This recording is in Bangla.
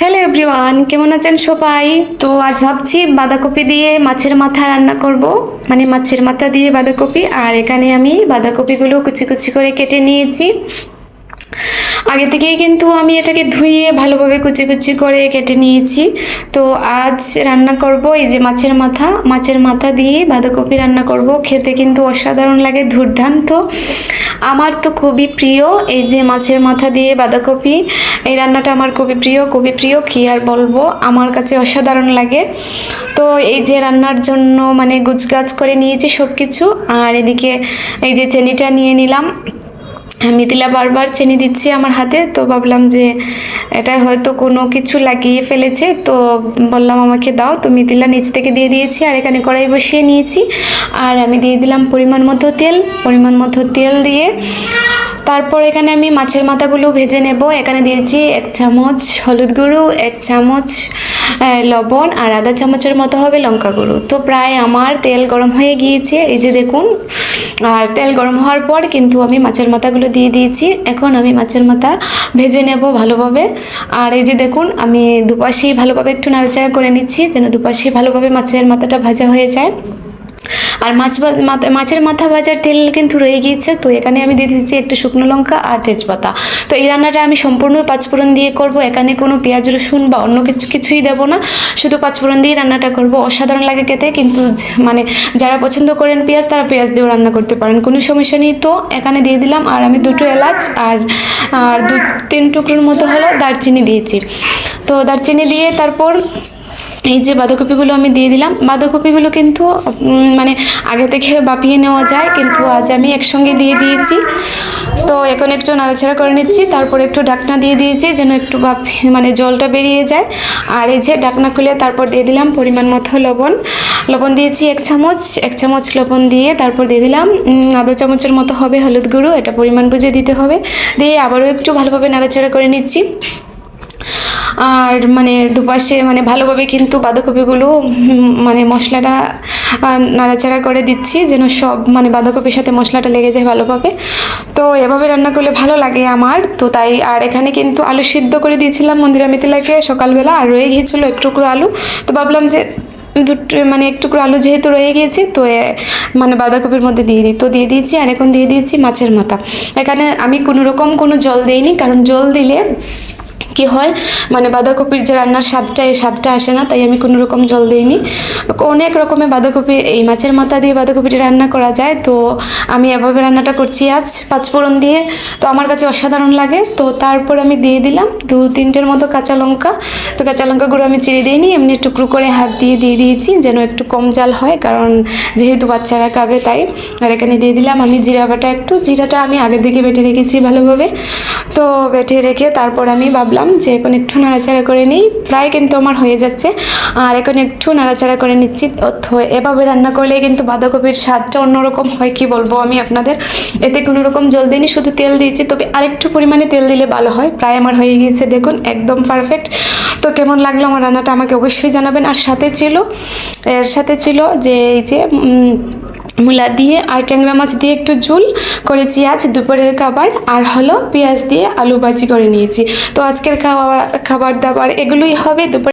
হ্যালো এভরিওয়ান কেমন আছেন সবাই? তো আজ ভাবছি বাঁধাকপি দিয়ে মাছের মাথা রান্না করব। মানে মাছের মাথা দিয়ে বাঁধাকপি, আর এখানে আমি বাঁধাকপিগুলো কুচি কুচি করে কেটে নিয়েছি। আগে থেকেই কিন্তু আমি এটাকে ধুয়ে ভালোভাবে কুচি কুচি করে কেটে নিয়েছি। তো আজ রান্না করব এই যে মাছের মাথা। মাছের মাথা দিয়ে বাঁধাকপি রান্না করব। খেতে কিন্তু অসাধারণ লাগে, দুর্দান্ত। আমার তো খুবই প্রিয় এই যে মাছের মাথা দিয়ে বাঁধাকপি। এই রান্নাটা আমার খুবই প্রিয় খুবই প্রিয়, কী আর বলব? আমার কাছে অসাধারণ লাগে। তো এই যে রান্নার জন্য মানে গুছগাছ করে নিয়েছি সব কিছু আর এদিকে এই যে চেনিটা নিয়ে নিলাম। মিতিলা বারবার চিনি দিচ্ছি আমার হাতে, তো ভাবলাম যে এটা হয়তো কোনো কিছু লাগিয়ে ফেলেছে, তো বললাম আমাকে দাও, তো মিথিলা নিচ থেকে দিয়ে দিয়েছি আর এখানে কড়াই বসিয়ে নিয়েছি। আর আমি দিয়ে দিলাম পরিমাণ মতো তেল, পরিমাণ মতো তেল দিয়ে তারপর এখানে আমি মাছের মাথাগুলো ভেজে নেব। এখানে দিয়েছি এক চামচ হলুদ গুঁড়ো, এক চামচ লবণ আর আধা চামচের মতো হবে লঙ্কা গুঁড়ো। তো প্রায় আমার তেল গরম হয়ে গিয়েছে। এই যে দেখুন, আর তেল গরম হওয়ার পর কিন্তু আমি মাছের মাথাগুলো দিয়ে দিয়েছি। এখন আমি মাছের মাথা ভেজে নেব ভালোভাবে। আর এই যে দেখুন, আমি দুপাশেই ভালোভাবে একটু নাড়াচাড়া করে নিচ্ছি যেন দুপাশেই ভালোভাবে মাছের মাথাটা ভাজা হয়ে যায়। আর মাছ মাছের মাথা ভাজার তেল কিন্তু রয়ে গিয়েছে। তো এখানে আমি দিয়ে দিচ্ছি একটু শুকনো লঙ্কা আর তেজপাতা। তো এই রান্নাটা আমি সম্পূর্ণ পাঁচফোড়ন দিয়ে করব। এখানে কোনো পেঁয়াজ, রসুন বা অন্য কিছু কিছুই দেবো না। শুধু পাঁচফোড়ন দিয়ে রান্নাটা করব। অসাধারণ লাগে খেতে। কিন্তু মানে যারা পছন্দ করেন পেঁয়াজ, তারা পেঁয়াজ দিয়েও রান্না করতে পারেন। কোনো সমস্যা নেই। তো এখানে দিয়ে দিলাম। আর আমি দুটো এলাচ আর আর দু তিন টুকরোর মতো হলো দারচিনি দিয়েছি। তো দারচিনি দিয়ে তারপর এই যে বাঁধাকপিগুলো আমি দিয়ে দিলাম, বাঁধাকপিগুলো কিন্তু মানে আগে থেকে বাপিয়ে নেওয়া যায়, কিন্তু আজ আমি একসঙ্গে দিয়ে দিয়েছি। তো এখন একটু নাড়াচাড়া করে নিচ্ছি, তারপর একটু ঢাকনা দিয়ে দিয়েছি, যেন একটু বাপ মানে জলটা বেরিয়ে যায়। আর এই যে ঢাকনা খুলে তারপর দিয়ে দিলাম পরিমাণ মতো লবণ। লবণ দিয়েছি এক চামচ এক চামচ লবণ দিয়ে তারপর দিয়ে দিলাম আধা চামচের মতো হবে হলুদ গুঁড়ো, এটা পরিমাণ বুঝে দিতে হবে। দিয়ে আবারও একটু ভালোভাবে নাড়াচাড়া করে নিচ্ছি। আর মানে দুপাশে মানে ভালোভাবে কিন্তু বাঁধাকপিগুলো মানে মশলাটা নাড়াচাড়া করে দিচ্ছি যেন সব মানে বাঁধাকপির সাথে মশলাটা লেগে যায় ভালোভাবে। তো এভাবে রান্না করলে ভালো লাগে আমার। তো তাই, আর এখানে কিন্তু আলু সিদ্ধ করে দিয়েছিলাম মন্দিরা মিতিলাকে সকালবেলা, আর রয়ে গিয়েছিল একটু টুকরো আলু। তো ভাবলাম যে দুটো মানে একটু করে আলু যেহেতু রয়ে গিয়েছে, তো মানে বাঁধাকপির মধ্যে দিয়ে দিই। তো দিয়ে দিয়েছি, আর এখন দিয়ে দিয়েছি মাছের মাথা। এখানে আমি কোনো রকম কোনো জল দেইনি, কারণ জল দিলে কি হয়? মানে বাঁধাকপির যে রান্নার স্বাদটা, এই স্বাদটা আসে না, তাই আমি কোনো রকম জল দিইনি। অনেক রকমের বাঁধাকপি, এই মাছের মাথা দিয়ে বাঁধাকপিটি রান্না করা যায়, তো আমি এভাবে রান্নাটা করছি আজ পাঁচফোড়ন দিয়ে। তো আমার কাছে অসাধারণ লাগে, তো তারপর আমি দিয়ে দিলাম দু তিনটের মতো কাঁচা লঙ্কা। তো কাঁচা লঙ্কাগুলো আমি চিড়ে দিইনি, এমনি টুকরো করে হাত দিয়ে দিয়ে দিয়েছি, যেন একটু কম জাল হয়, কারণ যেহেতু বাচ্চারা খাবে তাই। আর এখানে দিয়ে দিলাম আমি জিরা বাটা একটু, জিরাটা আমি আগের দিকে বেটে রেখেছি ভালোভাবে। তো বেটে রেখে তারপর আমি ভাবলাম যে এখন একটু নাড়াচাড়া করে নিই। প্রায় কিন্তু আমার হয়ে যাচ্ছে। আর এখন একটু নাড়াচাড়া করে নিচ্ছি। এভাবে রান্না করলে কিন্তু বাঁধাকপির স্বাদটা অন্যরকম হয়, কি বলব আমি আপনাদের। এতে কোনো রকম জল দিইনি, শুধু তেল দিয়েছি। তবে আরেকটু পরিমাণে তেল দিলে ভালো হয়। প্রায় আমার হয়ে গিয়েছে, দেখুন, একদম পারফেক্ট তো কেমন লাগল আমার রান্নাটা আমাকে অবশ্যই জানাবেন। আর সাথে ছিল, এর সাথে ছিল যে, এই যে মূলা দিয়ে আর ট্যাংরা মাছ দিয়ে একটু ঝুল করেছি আজ দুপুরের খাবার, আর হলো পেঁয়াজ দিয়ে আলু ভাজি করে নিয়েছি। তো আজকের খাওয়া, খাবার দাবার এগুলোই হবে দুপুর